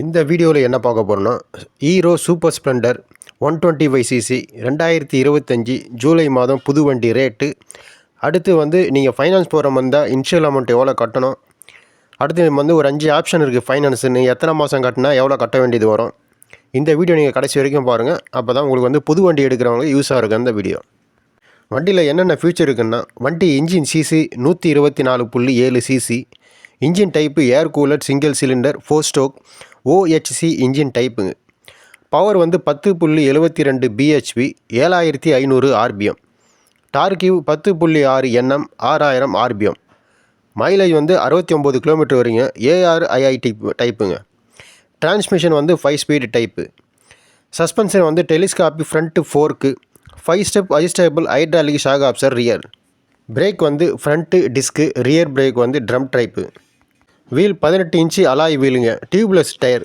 இந்த வீடியோவில் என்ன பார்க்க போகிறோன்னா Hero Super Splendor one twenty five CC ரெண்டாயிரத்தி இருபத்தஞ்சி ஜூலை மாதம் புது வண்டி ரேட்டு. அடுத்து வந்து நீங்கள் ஃபைனான்ஸ் போகிற வந்தால் இன்ஷியல் அமௌண்ட் எவ்வளோ கட்டணும்? அடுத்து வந்து ஒரு அஞ்சு ஆப்ஷன் இருக்குது ஃபைனான்ஸுன்னு எத்தனை மாதம் கட்டினா எவ்வளோ கட்ட வேண்டியது வரும்? இந்த வீடியோ நீங்கள் கடைசி வரைக்கும் பாருங்கள் அப்போ தான் உங்களுக்கு வந்து புது வண்டி எடுக்கிறவங்க யூஸாக இருக்கும் அந்த வீடியோ. வண்டியில் என்னென்ன ஃபியூச்சர் இருக்குன்னா வண்டி இன்ஜின் சிசி நூற்றி இருபத்தி நாலு புள்ளி ஏழு CC engine type air cooler single cylinder four stroke OHC engine டைப்புங்க power வந்து பத்து புள்ளி எழுபத்தி ரெண்டு பிஹெச்பி ஏழாயிரத்தி ஐநூறு ஆர்பிஎம் டார்கியூ பத்து புள்ளி ஆறு எண்ணம் ஆறாயிரம் ஆர்பிஎம் மைலேஜ் வந்து அறுபத்தி ஒம்பது கிலோமீட்டர் வரைங்க. ஏஆர் ஐஐடி டைப்புங்க டிரான்ஸ்மிஷன் வந்து ஃபைவ் ஸ்பீடு டைப்பு சஸ்பென்ஷன் வந்து telescopic front fork five step adjustable hydraulic shock absorber rear brake வந்து ஃப்ரண்ட்டு டிஸ்க்கு ரியர் பிரேக் வந்து ட்ரம் டைப்பு வீல் பதினெட்டு இன்ச்சு அலாய் வீலுங்க டியூப்லெஸ் டயர்.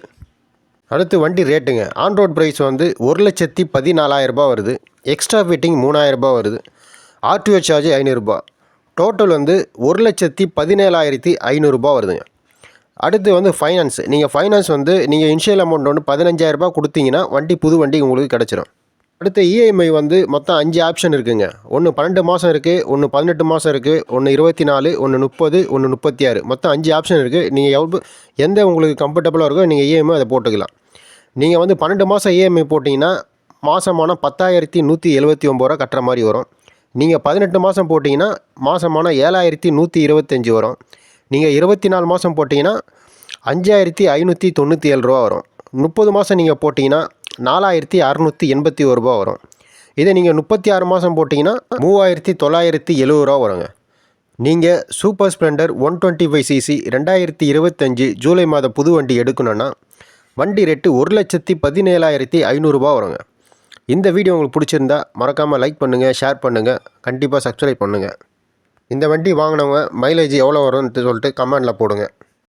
அடுத்து வண்டி ரேட்டுங்க. ஆன் ரோட் ப்ரைஸ் வந்து ஒரு லட்சத்தி பதினாலாயிரரூபா வருது. எக்ஸ்ட்ரா ஃபிட்டிங் மூணாயிரரூபா வருது. ஆர்டிஓ சார்ஜ் ஐநூறுரூபா டோட்டல் வந்து ஒரு லட்சத்தி பதினேழாயிரத்தி ஐநூறுரூபா வருதுங்க. அடுத்து வந்து ஃபைனான்ஸ் நீங்கள் ஃபைனான்ஸ் வந்து நீங்கள் இன்ஷியல் அமௌண்ட் வந்து பதினஞ்சாயிரரூபா கொடுத்தீங்கன்னா வண்டி புது வண்டி உங்களுக்கு கிடச்சிரும். அடுத்து இஎம்ஐ வந்து மொத்தம் அஞ்சு ஆப்ஷன் இருக்குங்க. ஒன்று பன்னெண்டு மாதம் இருக்குது ஒன்று பதினெட்டு மாதம் இருக்குது ஒன்று இருபத்தி நாலு ஒன்று முப்பது ஒன்று முப்பத்தி ஆறு மொத்தம் அஞ்சு ஆப்ஷன் இருக்குது நீங்கள் எவ்வளோ எந்த உங்களுக்கு கம்ஃபர்டபுளாக இருக்கோ நீங்கள் இஎம்ஐ அதை போட்டுக்கலாம். நீங்கள் வந்து பன்னெண்டு மாதம் இஎம்ஐ போட்டிங்கன்னா மாதமான பத்தாயிரத்தி நூற்றி எழுபத்தி ஒம்பது ரூபா கட்டுற மாதிரி வரும். நீங்கள் பதினெட்டு மாதம் போட்டிங்கன்னா மாதமான ஏழாயிரத்தி நூற்றி இருபத்தஞ்சி வரும். நீங்கள் இருபத்தி நாலு மாதம் போட்டிங்கன்னா அஞ்சாயிரத்தி ஐநூற்றி தொண்ணூற்றி ஏழு ரூபா வரும். முப்பது மாதம் நீங்கள் போட்டிங்கன்னா நாலாயிரத்தி அறநூற்றி எண்பத்தி ஒரு ரூபா வரும். இதை நீங்கள் முப்பத்தி ஆறு மாதம் போட்டிங்கன்னா மூவாயிரத்தி தொள்ளாயிரத்தி எழுபது ரூபா வருங்க. நீங்கள் Super Splendor one twenty five CC ரெண்டாயிரத்தி இருபத்தஞ்சி ஜூலை மாத புது வண்டி எடுக்கணுன்னா வண்டி ரேட்டு ஒரு லட்சத்தி பதினேழாயிரத்தி ஐநூறுரூபா வருங்க. இந்த வீடியோ உங்களுக்கு பிடிச்சிருந்தா மறக்காமல் லைக் பண்ணுங்கள் ஷேர் பண்ணுங்கள் கண்டிப்பாக சப்ஸ்கிரைப் பண்ணுங்கள் இந்த வண்டி வாங்கினவங்க மைலேஜ் எவ்வளோ வரும்னு சொல்லிட்டு கமெண்டில் போடுங்க.